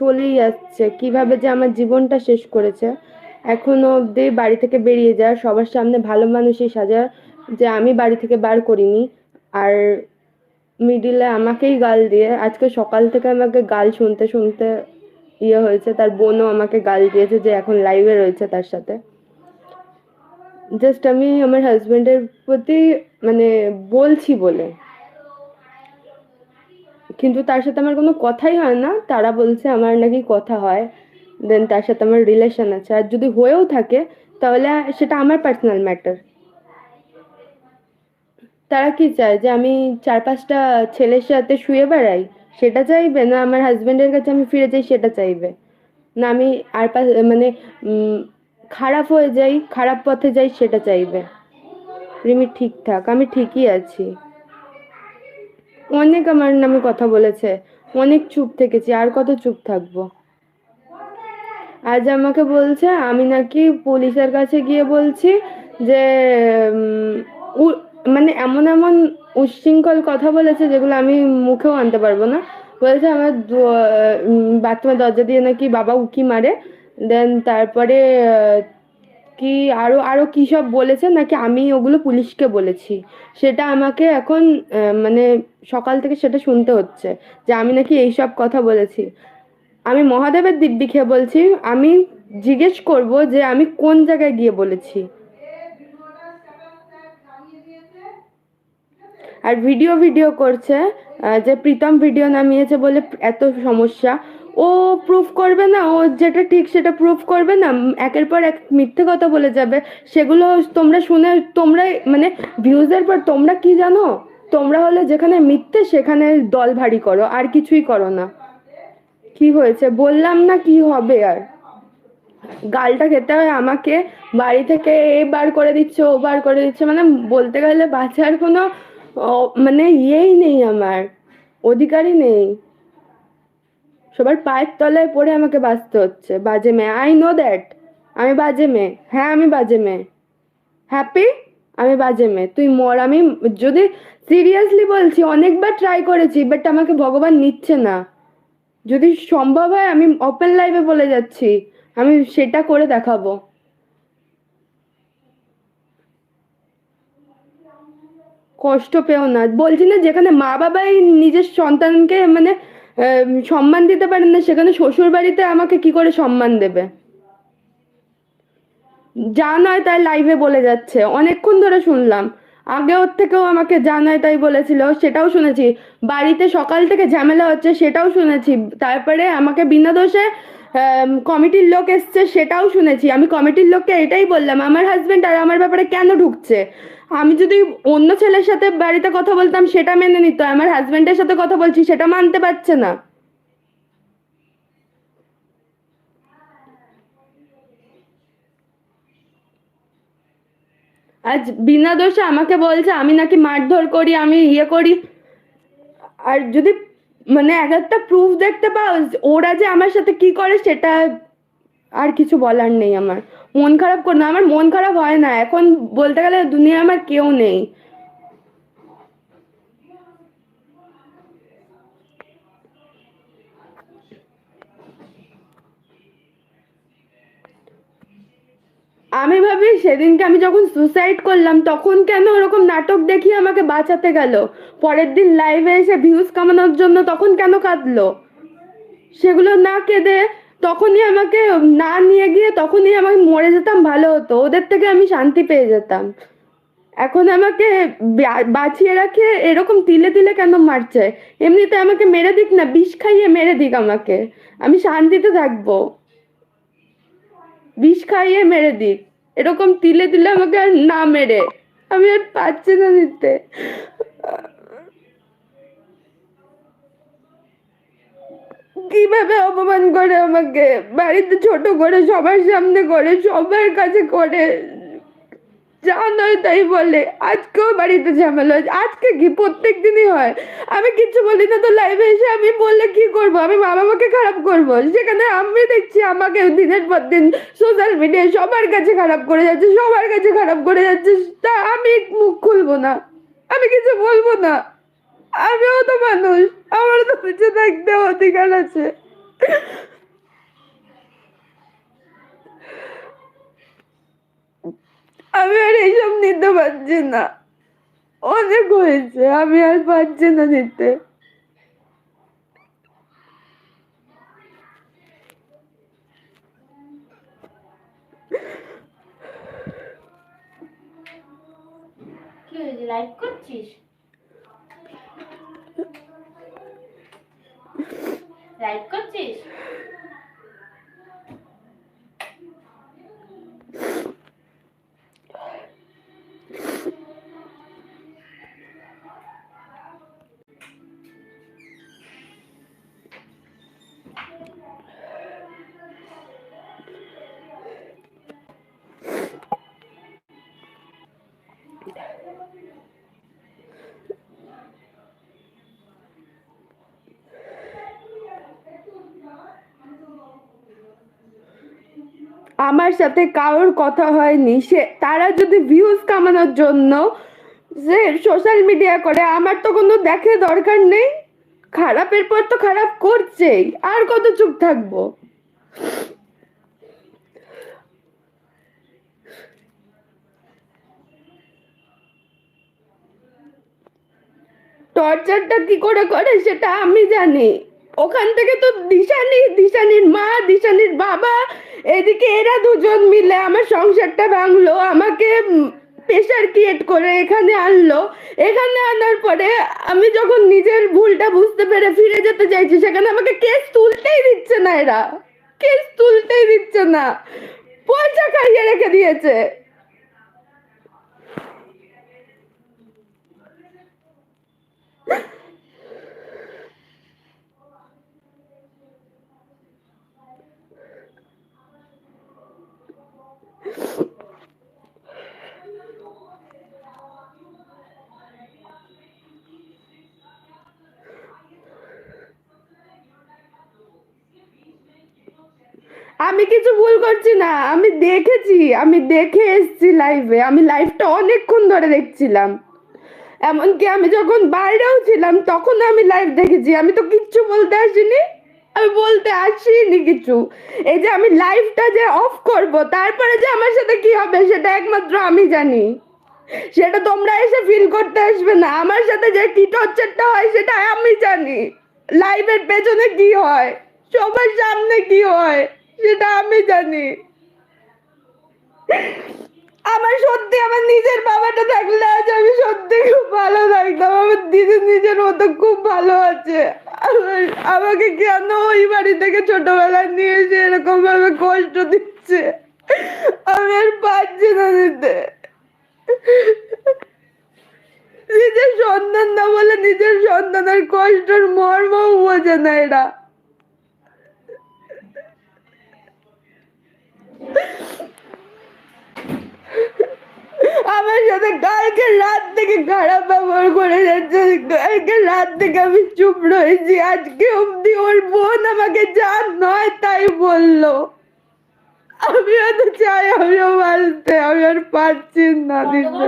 চলেই যাচ্ছে কীভাবে যে আমার জীবনটা শেষ করেছে। এখনও অবধি বাড়ি থেকে বেরিয়ে যায় সবার সামনে ভালো মানুষই সাজা যে আমি বাড়ি থেকে বার করিনি। আর মিডিলে আমাকেই গাল দিয়ে, আজকে সকাল থেকে আমাকে গাল শুনতে শুনতে ইয়ে হয়েছে, তার বোনও আমাকে গাল দিয়েছে যে এখন লাইভে রয়েছে তার সাথে। জাস্ট আমি আমার হাজবেন্ডের প্রতি মানে বলছি বলে। কিন্তু তার সাথে আমার কোনো কথাই হয় না। তারা বলছে আমার নাকি কথা হয়। দেন তার সাথে আমার রিলেশন আছে। আর যদি হয়েও থাকে, তাহলে সেটা আমার পার্সোনাল ম্যাটার তারা কি চায়? যে আমি চার পাঁচটা ছেলের সাথে শুয়ে বেড়াই, সেটা চাইবে? না আমার হাজবেন্ডের কাছে আমি ফিরে যাই, সেটা চাইবে? না আমি আর মানে খারাপ হয়ে যাই, খারাপ পথে যাই, সেটা চাইবে? রিমি ঠিকঠাক আমি ঠিকই আছি। অনেক আমার নামে কথা বলেছে। অনেক চুপ থেকেছি, আর কত চুপ থাকব? আজ আমাকে বলছে, আমি নাকি পুলিশের কাছে গিয়ে বলছি যে মানে এমন এমন উচ্ছৃঙ্খল কথা বলেছে যেগুলো আমি মুখেও আনতে পারব না। বলেছে, আমার বাথরুমের দরজা দিয়ে নাকি বাবা উকি মারে। দেন তারপরে কি আরও আরও কি সব বলেছে? নাকি আমি ওগুলো পুলিশকে বলেছি? সেটা আমাকে এখন মানে সকাল থেকে সেটা শুনতে হচ্ছে যে আমি নাকি এইসব কথা বলেছি। আমি মহাদেবের দিব্যি খেয়ে বলছি, আমি জিজ্ঞেস করব যে আমি কোন জায়গায় গিয়ে বলেছি? আর ভিডিও ভিডিও করছে যে প্রীতম ভিডিও নামিয়েছে বলে এত সমস্যা। ও প্রুফ করবে না, ও যেটা ঠিক সেটা প্রুফ করবে না একের পর এক মিথ্যে কথা বলে যাবে। সেগুলো তোমরা শুনে তোমরা মানে ভিউজের পর তোমরা কি জানো? তোমরা হলে যেখানে মিথ্যে সেখানে দল ভারী করো, আর কিছুই করো না। কি হয়েছে? বললাম না কি হবে আর। গালটা খেতে হয় আমাকে, বাড়ি থেকে এ বার করে দিচ্ছে, ও বার করে দিচ্ছে মানে বলতে গেলে বাঁচার কোনো মানে ইয়েই নেই আমার, অধিকারই নেই। সবার পায়ের তলায় পড়ে আমাকে বাঁচতে হচ্ছে। বাজে মেয়ে আই নো দ্যাট আমি বাজে মেয়ে। হ্যাঁ আমি বাজে মেয়ে। হ্যাপি আমি বাজে মেয়ে। তুই মর। আমি যদি সিরিয়াসলি বলছি, অনেকবার ট্রাই করেছি বাট আমাকে ভগবান নিচ্ছে না। যদি সম্ভব হয়, আমি ওপেন লাইভে বলে যাচ্ছি। আমি সেটা করে দেখাবো। কষ্ট পেও না। বলছি না, যেখানে মা বাবাই নিজের সন্তানকে মানে সম্মান দিতে পারেন না, সেখানে শ্বশুর বাড়িতে আমাকে কি করে সম্মান দেবে? যা নয় তাই লাইভে বলে যাচ্ছে। অনেকক্ষণ ধরে শুনলাম। আগে ওর থেকেও আমাকে যা নয় তাই বলেছিল, সেটাও শুনেছি। বাড়িতে সকাল থেকে ঝামেলা হচ্ছে, সেটাও শুনেছি। তারপরে আমাকে বিনা দোষে কমিটির লোক এসছে সেটাও শুনেছি। আমি কমিটির লোককে এটাই বললাম, আমার হাজবেন্ড আর আমার ব্যাপারে কেন ঢুকছে? আমি যদি অন্য ছেলের সাথে বাড়িতে কথা বলতাম, সেটা মেনে নিত, আমার হাজবেন্ডের সাথে কথা বলছি, সেটা মানতে পারছে না। আজ বিনা দোষে আমাকে বলছে, আমি নাকি মারধর করি, আমি ইয়ে করি। আর যদি মানে এক একটা প্রুফ দেখতে পাও, ওরা যে আমার সাথে কি করে সেটা আর কিছু বলার নেই আমার। মন খারাপ করে, না, আমার মন খারাপ হয় না। এখন বলতে গেলে দুনিয়া আমার কেউ নেই। আমি ভাবি সেদিনকে আমি যখন সুসাইড করলাম, তখন কেন ওরকম নাটক দেখিয়ে আমাকে বাঁচাতে গেল? পরের দিন লাইভে এসে ভিউজ কামানোর জন্য তখন কেন কাঁদলো? সেগুলো না কেঁদে তখনই আমাকে, না নিয়ে গিয়ে তখনই আমাকে মরে যেতাম, ভালো হতো। ওদের থেকে আমি শান্তি পেয়ে যেতাম। এখন আমাকে বাঁচিয়ে রাখে, এরকম তিলে তিলে কেন মারছে? এমনিতে আমাকে মেরে দিক না, বিষ খাইয়ে মেরে দিক আমাকে। আমি শান্তিতে থাকব। বিষ খাইয়ে মেরে দিক। এরকম তিলে তিলে আমাকে আর না মেরে। আমি আর পাচ্ছি না দিতে কীভাবে অপমান করে আমাকে? বাড়িতে ছোট করে, সবার সামনে করে, সবার কাছে করে। যা নয় তাই বলে। আজকেও বাড়িতে ঝামেলা হয়েছে। আজকে কি? প্রত্যেক দিনই হয়। আমি কিছু বলি না তো লাইভে এসে আমি বললে কি করব? আমি মা বাবাকে খারাপ করব। সেখানে আমি দেখছি আমাকে দিনের পর দিন সোশ্যাল মিডিয়ায় সবার কাছে খারাপ করে যাচ্ছে, সবার কাছে খারাপ করে যাচ্ছে। তা আমি মুখ খুলবো না। আমি কিছু বলব না। আমিও তো মানুষ। আমারও তো বেঁচে থাকতে অধিকার আছে। পারছি না অনেক হয়েছে আমি আর পারছি না নিতে কি হয়েছে লাইভ করছিস লাইভ করছিস আমার সাথে কারোর কথা হয়নি, সে, তারা যদি ভিউজ কামানোর জন্য যে সোশ্যাল মিডিয়া করে, আমার তো কোনো দেখে দরকার নেই। খারাপের পর তো খারাপ করছেই, আর কত চুপ থাকব? টর্চারটা কি করে করে সেটা আমি জানি। ওখান থেকে তো দিশানি, দিশানির মা, দিশানির বাবা, এদিকে এরা দুজন মিলে আমার সংসারটা ভাঙলো, আমাকে প্রেশার ক্রিয়েট করে এখানে আনলো। এখানে আনার পরে আমি যখন নিজের ভুলটা বুঝতে পেরে ফিরে যেতে চাইছি, সেখানে আমাকে কেস তুলতেই দিচ্ছে না এরা। কেস তুলতেই দিচ্ছে না। পয়সা খাইয়ে রেখে দিয়েছে। আমি কিছু ভুল করছি না, আমি দেখেছি, আমি দেখে এসেছি লাইভে আমি লাইভটা অনেকক্ষণ ধরে দেখছিলাম। এমনকি আমি যখন বাইরেও ছিলাম তখন আমি লাইভ দেখেছি, আমি তো কিচ্ছু বলতে আসিনি, আমি বলতে আসিনি কিছু। এই যে আমি লাইভটা যে অফ করব, তারপরে যে আমার সাথে কি হবে, সেটা একমাত্র আমি জানি। সেটা তোমরা এসে ফিল করতে আসবে না, আমার সাথে যে কি টর্চারটা হয়, সেটা আমি জানি। লাইভের পেছনে কি হয়, সবার সামনে কি হয়। সেটা আমি জানি। আমার সত্যি আমার নিজের বাবাটা থাকলে আজ আমি সত্যি খুব ভালো থাকতাম। আমার দিদি নিজের মতো খুব ভালো আছে। আমাকে কেন ওই বাড়ি থেকে ছোটবেলায় নিয়ে এসে এরকম ভাবে কষ্ট দিচ্ছে? আমি আর পারছি না দিতে। নিজের সন্তান না বলে নিজের সন্তানের কষ্টের মর্ম বোঝে না এরা। আমার সাথে কালকে রাত থেকে খারাপ ব্যবহার করে যাচ্ছে। কালকে রাত থেকে আমি চুপ রয়েছি। আজকে অব্দি ওর বোন আমাকে যা নয় তাই বলল। আমিও তো চাই আমিও বাঁচতে আমি আর পারছি না দিতে।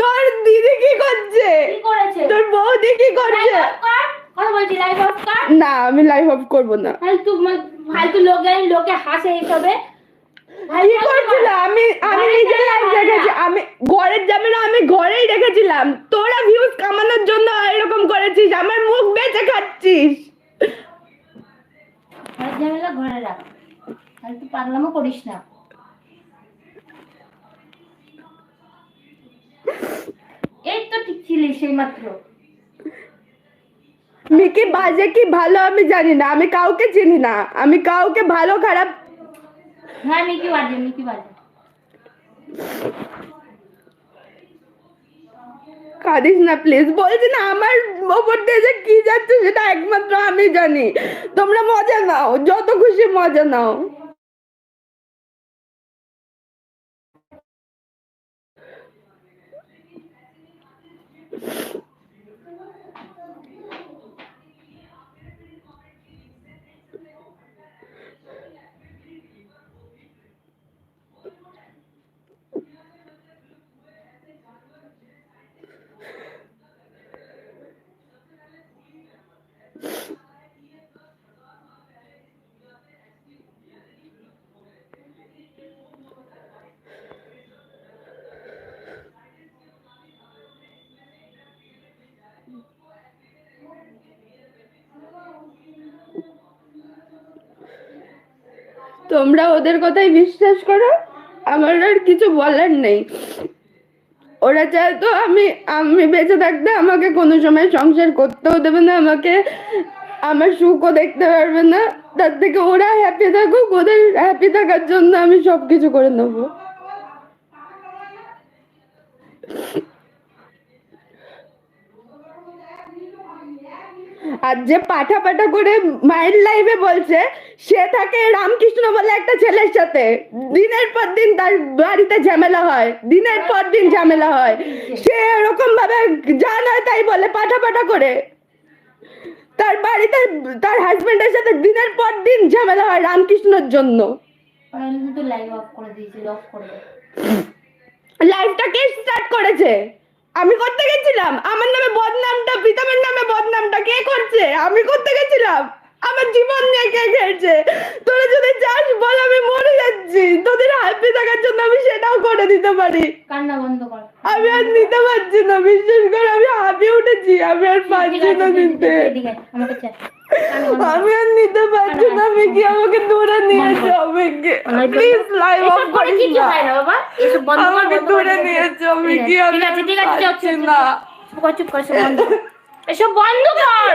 তোর দিদি কি করছে? তোর বৌদি কি করছে? কথা বলছি লাইভ অফ কর? না আমি লাইভ অফ করব না। ফালতু ফালতু লোকে লোকে হাসে এইসবে কি করছিল? আমি আমি নিজে লাইভ দেখেছি আমি ঘরের যাবে আমি ঘরেই রেখেছিলাম। তোরা ভিউজ কামানোর জন্য এরকম করেছিস আমার মুখ বেঁচে খাচ্ছিস। ঘরের ঝামেলা ঘরে রাখ। ফালতু পাগলামো করিস না। এই তো ঠিক ছিলিস সেই মাত্র মিকি বাজে কি ভালো আমি জানি না আমি কাউকে চিনি না আমি কাউকে ভালো খারাপ হ্যাঁ মিকি বাজে মিকি বাজে। কাঁদিস না প্লিজ বলছি না আমার ওপর দিয়ে যে কি যাচ্ছে সেটা একমাত্র আমি জানি। তোমরা মজা নাও যত খুশি মজা নাও। তোমরা ওদের কথাই বিশ্বাস করো? আমার আর কিছু বলার নেই। ওরা চায় তো আমি আমি বেঁচে থাকতে আমাকে কোনো সময় সংসার করতেও দেবে না, আমাকে আমার সুখও দেখতে পারবে না। তার থেকে ওরা হ্যাপি থাকুক, ওদের হ্যাপি থাকার জন্য আমি সব কিছু করে নেব। আর যে পাঠা পাঠা করে মায়ের লাইফে বলছে সে থাকে রামকৃষ্ণ বলে একটা ছেলের সাথে। দিনের পর দিন তার বাড়িতে ঝামেলা হয়। দিনের পর দিন ঝামেলা হয়। সে এরকম ভাবে যা নয় তাই বলে পাঠা পাঠা করে। তার বাড়িতে তার হাজবেন্ডের সাথে দিনের পর দিন ঝামেলা হয় রামকৃষ্ণর জন্য। লাইভ অফ করে দিয়েছি অফ করে দে। কে স্টার্ট করেছে? আমি করতে গেছিলাম। আমার নামে বদনামটা প্রীতমের নামে বদনামটা কে করছে? আমি করতে গেছিলাম। আমার জীবন নিয়ে কে খেলছে তোরা যদি চাস বল আমি মরে যাচ্ছি। তোদের হ্যাপি থাকার জন্য আমি সেটাও করে দিতে পারি। কান্না বন্ধ কর। আমি আর নিতে পারছি না বিশ্বাস করে আমি হাঁপিয়ে উঠেছি। আমি আর পারছি না নিতে। আমি আর নিতে পারছি না আমি কি আমাকে দূরে নিয়ে যাও কি প্লিজ লাইভ অফ করিস না। হয় আমাকে দূরে নিয়ে যাও আমি কি ঠিক আছে ঠিক আছে না। চুপ কর, এসব বন্ধ এসব বন্ধ কর।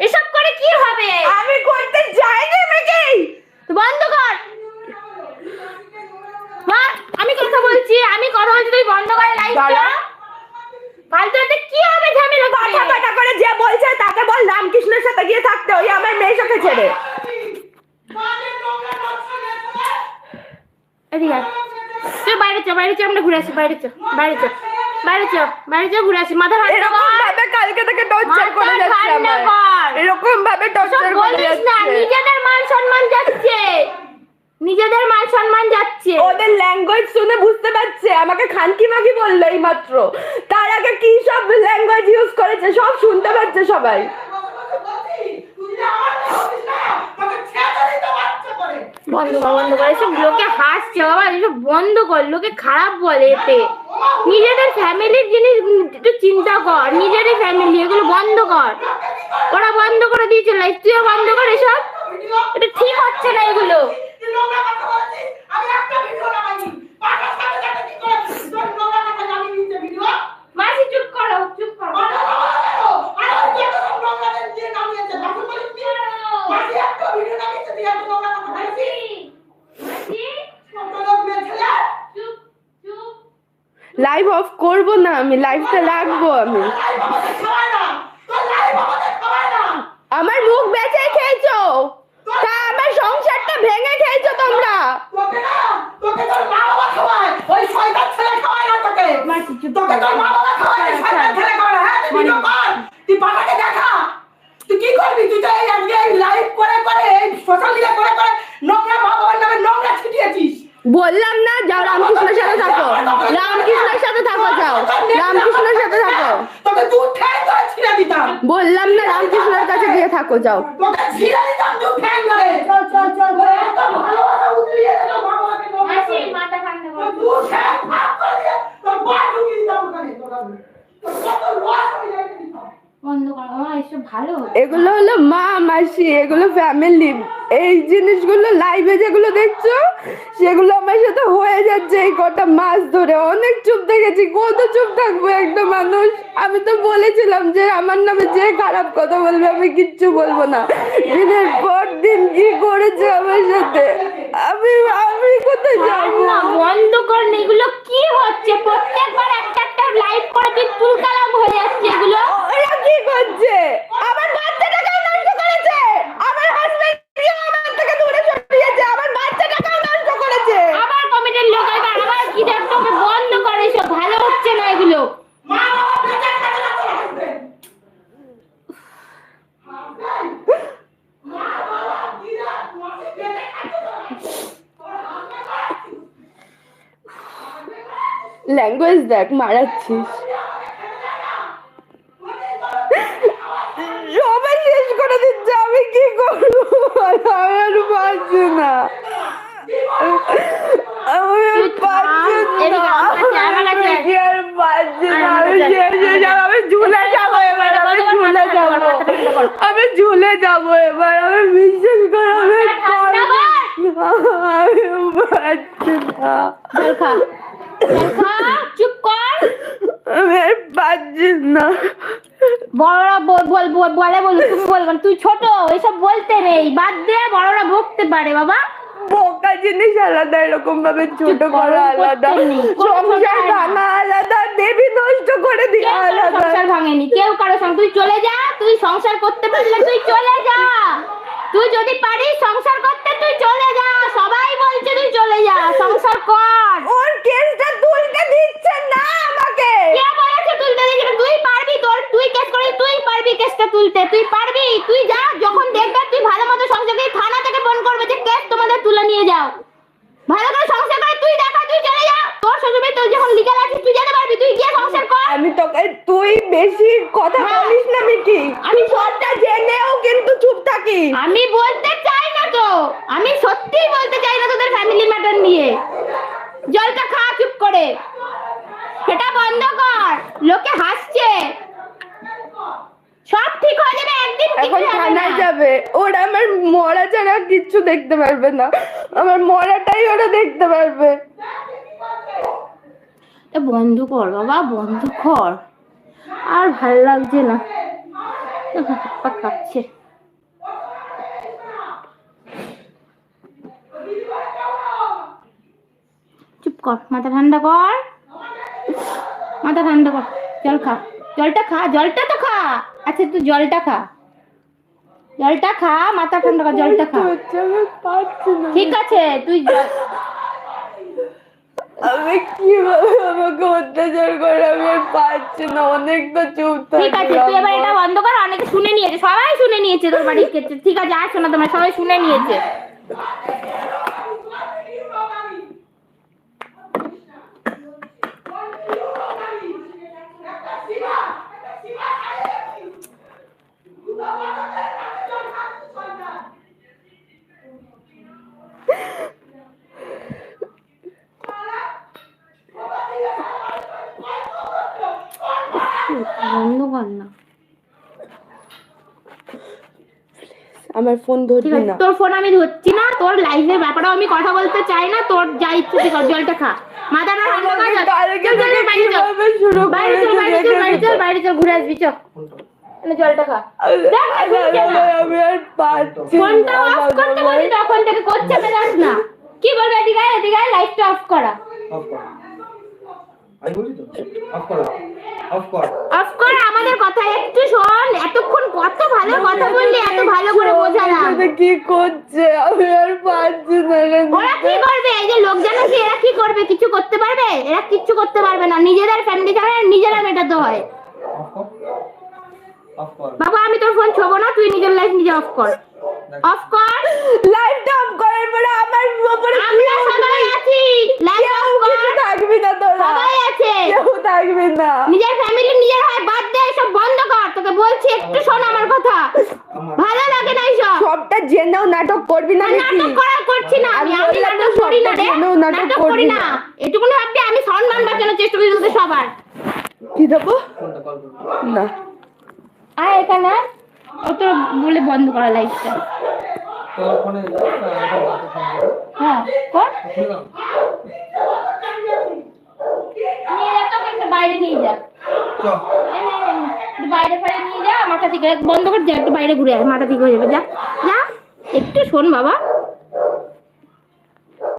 এসব করে কি হবে? আমি করতে যাইনি আমাকে তো বন্ধ কর। মা আমি কথা বলছি আমি কথা বলছি তুই বন্ধ করে লাইটটা দাঁড়া। কি হবে ঝামেলা? পাঠা করে যে বলছে তাকে বল রামকৃষ্ণের সাথে গিয়ে থাকতে ওই আমার মেয়ের সাথে ছেড়ে। এদিকে আয়। বাইরে চ বাইরে চ আমরা ঘুরে আসি বাইরে চ বাইরে চ বাইরে চ বাইরে চ ঘুরে আসি মাথা ঠান্ডা এরকম ভাবে কালকে থেকে টর্চার করে যাচ্ছে আমার এরকম ভাবে টর্চার করে বলিস না নিজেদের মান সম্মান যাচ্ছে। নিজেদের মান সম্মান যাচ্ছে। ওদের ল্যাঙ্গুয়েজ শুনে বুঝতে পারছে আমাকে খানকি মাগি বলল এই মাত্র আগে কি সব ল্যাঙ্গুয়েজ ইউজ করেছে? সব শুনতে পাচ্ছে সবাই। বন্ধ কর বন্ধ কর এসব লোকে হাসছে বাবা এসব বন্ধ কর লোকে খারাপ বলে এতে। নিজেদের ফ্যামিলির জিনিস একটু চিন্তা কর নিজেরই ফ্যামিলি এগুলো বন্ধ কর। ওরা বন্ধ করে দিয়েছে লাইফ তুইও বন্ধ কর এসব। এটা ঠিক হচ্ছে না এগুলো। করো মাসি চুপ চুপ লাইভ অফ করব না আমি লাইভটা রাখব আমি। আমার মুখ বেঁচে খেয়েছো? তা আমার সংসারটা ভেঙে খেয়েছো তোমরা? তোকে তোর মা বাবা খাওয়ায়। ওই শয়তান ছেলে খাওয়ায় না তোকে। তোকে তোর মা বাবা খাওয়ায় ওই শয়তান ছেলে খাওয়ায় হ্যাঁ তুই ভিডিও কর তুই পাঠাকে দেখা। তুই কি করবি? তুই তো এই আজকে লাইভ করে করে এই সোশ্যাল মিডিয়া করে করে নোংরা মা বাবার নামে নোংরা ছিটিয়েছিস। বললাম না যাও রামকৃষ্ণের সাথে থাকো। রামকৃষ্ণের সাথে থাকো যাও। রামকৃষ্ণের সাথে থাকো। তোকে দু ঠ্যাং ধরে ছিঁড়ে দিতাম। বললাম না রামকৃষ্ণের কাছে গিয়ে থাকো যাও। তোকে ছিঁড়ে দিতাম দু ঠ্যাং ধরে চল চল চল এত ভালোবাসা উতলিয়ে দিল মা বাবাকে মাসি মাথা ঠান্ডা ঠ্যাং ভাগ করে দিয়ে তোর পা ঢুকিয়ে দিতাম ওখানে। তোর আমি। তোর কত লস হয়ে যায় দিতাম বন্ধ কর আমার এসব এগুলো হলো মা মাসি এগুলো ফ্যামিলি এই জিনিসগুলো লাইভে যেগুলো দেখছ সেগুলো আমার সাথে হয়ে যাচ্ছে এই কটা মাস ধরে। অনেক চুপ থেকেছি কত চুপ থাকব একটা মানুষ? আমি তো বলেছিলাম যে আমার নামে যে খারাপ কথা বলবে আমি কিচ্ছু বলব না। দিনের পর দিন কি করেছে আমার সাথে? আমি আমি কোথায় যাব? বন্ধ কর এগুলো কি হচ্ছে? প্রত্যেকবার একটা একটা লাইভ করে তুলকালাম হয়ে যাচ্ছে এগুলো? ওরা কি করছে? আমার বাচ্চাটাকেও নষ্ট করেছে আমার হাজবেন্ড আমার থেকে দূরে সরিয়েছে আমার বাচ্চাটাকেও নষ্ট করেছে আবার কমিটির লোক আসবে আবার কি দেখতে হবে বন্ধ করে এসব ভালো হচ্ছে না এগুলো মা বাবা বেঁচে থাকে না তোর হাসবেন্ড মা বাবা দিদা তোমাকে বেঁচে থাকে না ল্যাঙ্গুয়েজ দেখ মারাচ্ছিস। সবাই শেষ করে দিচ্ছে আমি কি করব? আমি আর পারছি না। আমি আর পারছি না। আমার কাছে, আমার কাছে। আমি আর পারছি না। আমি শেষ আমি ঝুলে যাব এবার আমি ঝুলে যাব। আমি ঝুলে যাব এবার আমি বিশ্বাস করো আমি পারছি না। চুপ কর। আমি আর পারছি না। বড়রা বল- বল বল- বলে বল তুমি বলবে তুই ছোট এসব বলতে নেই। বাদ দে বড়রা বকতে পারে বাবা। বোকা জিনিস আলাদা এরকম ভাবে ছোট করা আলাদা। করতে নেই, কোনো সংসার সংসার ভাঙা আলাদা দেবী নষ্ট করে কেউ কারও আলাদা। সংসার ভাঙেনি কেউ কারও সঙ্গে তুই চলে যা তুই সংসার করতে পারলে তুই চলে যা। তুই যদি পারিস সংসার করতে তুই চলে যা। সবাই বলছে তুই চলে যা সংসার কর ওর কেসটা তুলতে দিচ্ছে না আমাকে কে বলেছে তুলতে দিবি তুই পারবি তোর তুই কেস করে তুই পারবি কেসটা তুলতে। তুই পারবি? তুই যা যখন দেখবে তুই ভালো মতো করে থানা থেকে ফোন করবে যে কেস তোমাদের তুলে নিয়ে যাও। ভালো করে সংসার করে তুই দেখা তুই চলে যা। তোর শ্বশুর তোর যখন লিগাল আছিস তুই যেতে পারবি। তুই গিয়ে সংসার কর। আমি তোকে তুই বেশি কথা হ্যাঁ। বলিস না মিকি। আমি সবটা জেনেও কিন্তু চুপ থাকি আমি বলতে চাই না তো। আমি সত্যিই বলতে চাই না তোদের ফ্যামিলি ম্যাটার নিয়ে জলটা খা চুপ করে সেটা বন্ধ কর লোকে হাসছে সব ঠিক হয়ে যাবে একদিন ঠিক এখন হয়ে যাবে থানায় না। যাবে ওরা আমার মরা ছাড়া কিচ্ছু দেখতে পারবে না। আমার মরাটাই ওরা দেখতে পারবে। বন্ধ কর বাবা, বন্ধ কর। আর ভালো লাগছে না। চুপ কর, মাথা ঠান্ডা কর। মাথা ঠান্ডা কর। জল খা, জলটা খা, জলটা তো খা। আচ্ছা তুই জলটা খা। জলটা খা মাথা ঠান্ডা কর জলটা খা। ঠিক আছে তুই আমি কীভাবে আমাকে অত্যাচার করে আমি আর পারছি না অনেক তো চুপ ঠিক আছে তুই এবার এটা বন্ধ কর অনেকে শুনে নিয়েছে সবাই শুনে নিয়েছে তোর বাড়ির ক্ষেত্রে। ঠিক আছে আসো না তোমরা সবাই শুনে নিয়েছে বন্ধ কর না আমার ফোন ধরবি না। তোর ফোন আমি ধরছি না তোর লাইফের ব্যাপারেও আমি কথা বলতে চাই না তোর যা ইচ্ছে তুই কর জলটা খা। মাথাটা ঠান্ডা কর বাইরে চল। বাইরে চল। বাইরে চল বাইরে চল বাইরে চল ঘুরে আসবি চল। এনে জলটা খা। দেখ, না। আমি আর পারছি ফোনটা না, অফ করতে বলি তখন থেকে করছে বেরাস না। কি বলবে এদিকে আয়, এদিকে আয়, লাইটটা অফ করা। অফ কর। আমি বলি তো অফ কর অফ কর। আমাদের কথা একটু শোন এতক্ষণ কত ভালো কথা বললি এত ভালো করে বোঝালাম। কি করছে? আমি আর পারছি না ওরা কি করবে? এই যে এরা কি করবে? কিছু করতে পারবে? এরা কিচ্ছু করতে পারবে না। নিজেদের ফ্যামিলি ছাড়া নিজেরা মেটাতে হয়। বাবা আমি তোর ফোন ছোবো না তুই নিজের লাইফ নিজে অফ কর। অফ কর? লাইটটা অফ করার পরে আমার উপরে আমরা সবাই আছি। লাইফ অফ কর। থাকবি না তোরা। সবাই আছে। কেউ থাকবি না। নিজের ফ্যামিলি নিজের হয় বাদ দে সব বন্ধ কর। তোকে বলছি একটু শোন আমার কথা। ভালো লাগে না এইসব। সবটা জেনেও নাটক করবি না নাটক করা করছি না আমি। আমি আমি নাটক তো করি না রে। জেনেও নাটক করি না। এটুকুনি ভাবছি আমি সম্মান বাঁচানোর চেষ্টা করি তোদের সবার। কি দেবো? না। আয় এখানে। ও বলে বন্ধ করা কর হ্যাঁ কর বাইরে নিয়ে যা। বাইরে নিয়ে যা মাথা থেকে বন্ধ করে যা একটু বাইরে ঘুরে আয়, মাথা ঠিক হয়ে যাবে। যা যা, একটু শোন বাবা।